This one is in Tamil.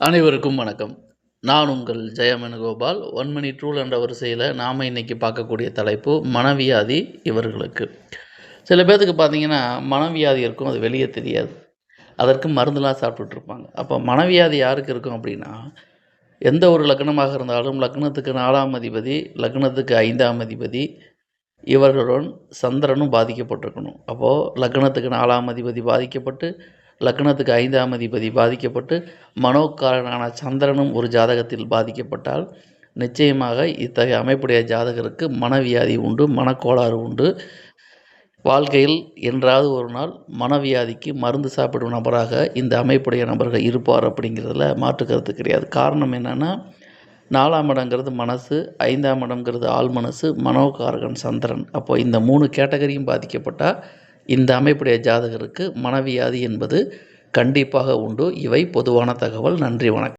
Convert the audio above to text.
அனைவருக்கும் வணக்கம். நான் உங்கள் ஜெயமனுகோபால். ஒன் மணி ட்ரூல் என்ற வரிசையில் நாம் இன்றைக்கி பார்க்கக்கூடிய தலைப்பு மனவியாதி இவர்களுக்கு. சில பேர்த்துக்கு பார்த்தீங்கன்னா மனவியாதி இருக்கும் அது வெளியே தெரியாது. அதற்கு மருந்துலாம் சாப்பிட்டுட்ருப்பாங்க. அப்போ மனவியாதி யாருக்கு இருக்கும் அப்படின்னா எந்த ஒரு லக்னமாக இருந்தாலும் லக்னத்துக்கு நாலாம் அதிபதி லக்னத்துக்கு ஐந்தாம் அதிபதி இவர்களுடன் சந்திரனும் பாதிக்கப்பட்டிருக்கணும். அப்போது லக்னத்துக்கு நாலாம் அதிபதி பாதிக்கப்பட்டு லக்னத்துக்கு ஐந்தாம் அதிபதி பாதிக்கப்பட்டு மனோக்காரனான சந்திரனும் ஒரு ஜாதகத்தில் பாதிக்கப்பட்டால் நிச்சயமாக இத்தகைய அமைப்புடைய ஜாதகருக்கு மனவியாதி உண்டு மனக்கோளாறு உண்டு. வாழ்க்கையில் என்றாவது ஒரு நாள் மனவியாதிக்கு மருந்து சாப்பிடும் நபராக இந்த அமைப்புடைய நபர்கள் இருப்பார் அப்படிங்கிறதுல மாற்று கருத்து கிடையாது. காரணம் என்னென்னா நாலாம் இடங்கிறது மனசு ஐந்தாம் இடங்கிறது ஆள் மனசு மனோகாரகன் சந்திரன். அப்போ இந்த மூணு கேட்டகரியும் பாதிக்கப்பட்டால் இந்த அமைப்புடைய ஜாதகருக்கு மனவியாதி என்பது கண்டிப்பாக உண்டு. இவை பொதுவான தகவல். நன்றி வணக்கம்.